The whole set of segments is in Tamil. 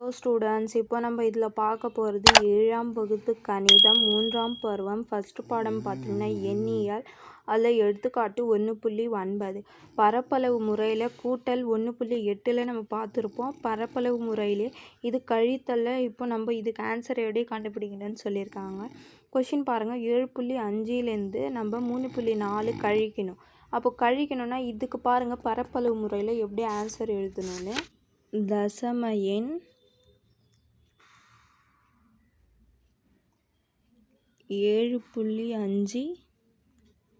ஹலோ ஸ்டூடெண்ட்ஸ் இப்போ நம்ம இதில் பார்க்க போகிறது ஏழாம் வகுப்பு கணிதம் மூன்றாம் பருவம் ஃபஸ்ட்டு பாடம் பார்த்திங்கன்னா எண்ணியல். அதில் எடுத்துக்காட்டு ஒன்று புள்ளி ஒன்பது. பரப்பளவு முறையில் கூட்டல் ஒன்று புள்ளி எட்டில் நம்ம பார்த்துருப்போம். பரப்பளவு முறையிலே இது கழித்தல இப்போ நம்ம இதுக்கு ஆன்சர் எப்படி கண்டுபிடிக்கணும்னு சொல்லியிருக்காங்க. கொஷின் பாருங்கள் ஏழு புள்ளி அஞ்சுலேருந்து நம்ம மூணு புள்ளி நாலு கழிக்கணும். அப்போ கழிக்கணும்னா இதுக்கு பாருங்கள் பரப்பளவு முறையில் எப்படி ஆன்சர் எழுதணும்னு. தசம எண் ஏழு புள்ளி அஞ்சு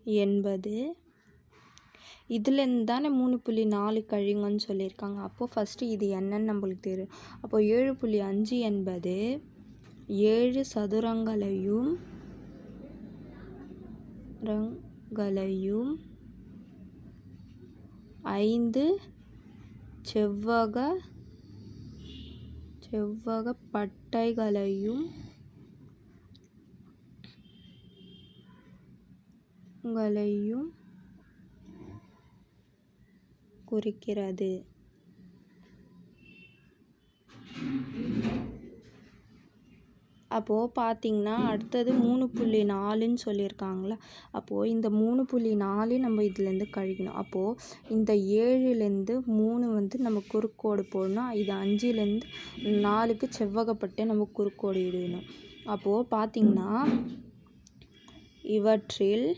எண்பது இதுலேருந்து தானே மூணு புள்ளி நாலு கழிங்கன்னு சொல்லியிருக்காங்க. அப்போது ஃபஸ்ட்டு இது என்னன்னு நம்மளுக்கு தெரியும். அப்போது ஏழு புள்ளி அஞ்சு என்பது ஏழு சதுரங்களையும் ரங்களையும் ஐந்து செவ்வக செவ்வக பட்டைகளையும் உங்களையும் குறிக்கிறது. அப்போது பார்த்தீங்கன்னா அடுத்தது மூணு புள்ளி நாலுன்னு சொல்லியிருக்காங்களா? அப்போது இந்த மூணு புள்ளி நாலு நம்ம இதுலேருந்து கழிக்கணும். அப்போது இந்த ஏழுலேருந்து மூணு வந்து நம்ம குறுக்கோடு போடணும். இது அஞ்சுலேருந்து நாலுக்கு செவ்வகப்பட்டு நம்ம குறுக்கோடு இடணும். அப்போது பார்த்தீங்கன்னா இவற்றில்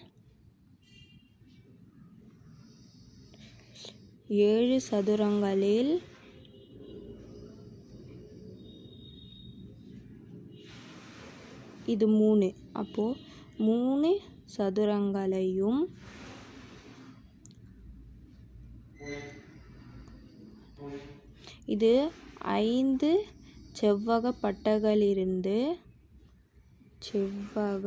ஏழு சதுரங்களில் இது மூணு. அப்போது மூணு சதுரங்களையும் இது ஐந்து செவ்வக பட்டைகளிலிருந்து செவ்வக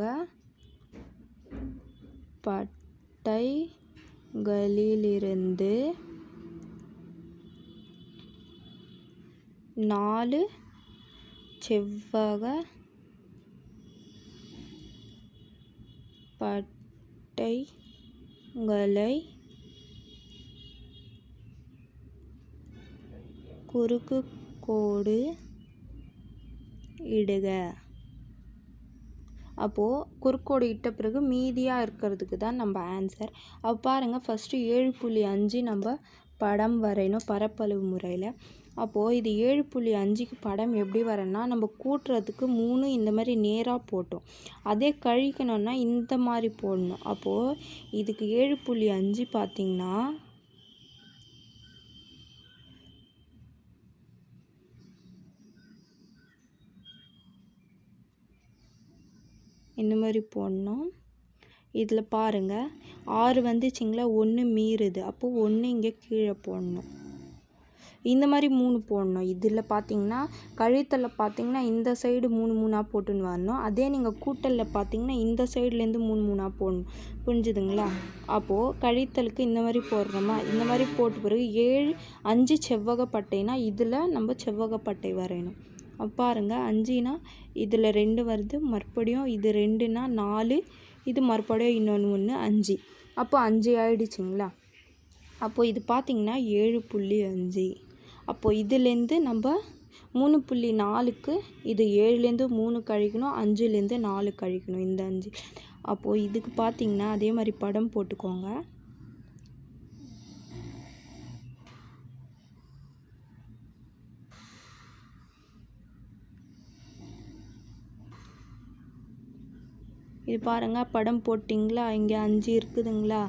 பட்டைகளிலிருந்து நாலு செவ்வக பட்டைகளை குறுக்கு கோடு இடுக. அப்போது குறுக்கோடு இட்ட பிறகு மீதியாக இருக்கிறதுக்கு தான் நம்ம ஆன்சர் அப்போ பாருங்கள் ஃபஸ்ட்டு ஏழு புள்ளி அஞ்சு நம்ம படம் வரையணும் பரப்பளவு முறையில். அப்போது இது ஏழு புள்ளி அஞ்சுக்கு படம் எப்படி வரேன்னா நம்ம கூட்டுறதுக்கு மூணு இந்த மாதிரி நேராக போட்டோம். அதே கழிக்கணும்னா இந்த மாதிரி போடணும். அப்போது இதுக்கு ஏழு புள்ளி அஞ்சு பார்த்திங்கன்னா இந்த மாதிரி போடணும். இதில் பாருங்கள் ஆறு வந்துச்சிங்களா? ஒன்று மீறுது. அப்போது ஒன்று இங்கே கீழே போடணும். இந்த மாதிரி மூணு போடணும். இதில் பார்த்தீங்கன்னா கழித்தலில் பார்த்தீங்கன்னா இந்த சைடு மூணு மூணாக போட்டுன்னு வரணும். அதே நீங்கள் கூட்டலில் பார்த்தீங்கன்னா இந்த சைட்லேருந்து மூணு மூணாக போடணும். புரிஞ்சுதுங்களா? அப்போது கழித்தலுக்கு இந்த மாதிரி போடுறோமா? இந்த மாதிரி போட்ட பிறகு ஏழு அஞ்சு செவ்வகப்பட்டைனா இதில் நம்ம செவ்வகப்பட்டை வரையணும். பாருங்கள் அஞ்சுனா இதில் ரெண்டு வருது மறுபடியும் இது ரெண்டுனா நாலு இது மறுபடியும் இன்னொன்று ஒன்று அஞ்சு. அப்போ அஞ்சு ஆயிடுச்சுங்களா? அப்போது இது பார்த்திங்கன்னா ஏழு புள்ளி அஞ்சு. அப்போது இதுலேருந்து நம்ம மூணு புள்ளி நாலுக்கு இது ஏழுலேருந்து மூணு கழிக்கணும் அஞ்சுலேருந்து நாலு கழிக்கணும் இந்த அஞ்சு. அப்போது இதுக்கு பார்த்திங்கன்னா அதே மாதிரி படம் போட்டுக்கோங்க. இது பாருங்கள் படம் போட்டிங்களா? இங்கே அஞ்சு இருக்குதுங்களா?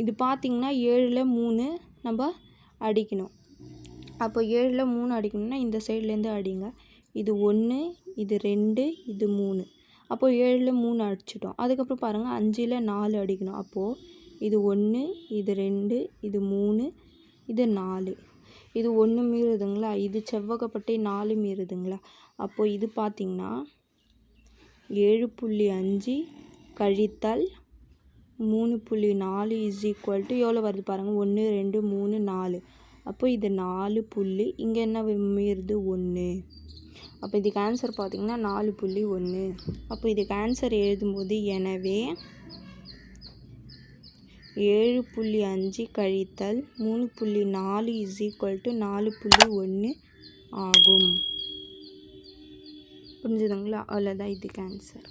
இது பார்த்திங்கன்னா ஏழில் மூணு நம்ம அடிக்கணும். அப்போ ஏழில் மூணு அடிக்கணும்னா இந்த சைட்லேருந்து அடிங்க. இது ஒன்று இது ரெண்டு இது மூணு. அப்போது ஏழில் மூணு அடிச்சிட்டோம். அதுக்கப்புறம் பாருங்கள் அஞ்சில் நாலு அடிக்கணும். அப்போது இது ஒன்று இது ரெண்டு இது மூணு இது நாலு. இது ஒன்று மீறுதுங்களா? இது செவ்வகப்பட்டை நாலு மீறுதுங்களா? அப்போது இது பார்த்திங்கன்னா ஏழு புள்ளி அஞ்சு கழித்தல் மூணு புள்ளி நாலு இஸ் ஈக்குவல் டு எவ்வளோ வருது பாருங்கள் ஒன்று ரெண்டு மூணு நாலு. அப்போ இது நாலு புள்ளி இங்கே என்ன மீறுது ஒன்று அப்போ இதுக்கு ஆன்சர் பார்த்திங்கன்னா நாலு புள்ளி ஒன்று அப்போ இதுக்கு ஆன்சர் எழுதும்போது எனவே ஏழு புள்ளி அஞ்சு கழித்தல் மூணு புள்ளி நாலு இஸ் ஈக்குவல் டு நாலு புள்ளி ஒன்று ஆகும். புரிஞ்சுதுங்களா? அவ்வளோதான் இதுக்கு ஆன்சர்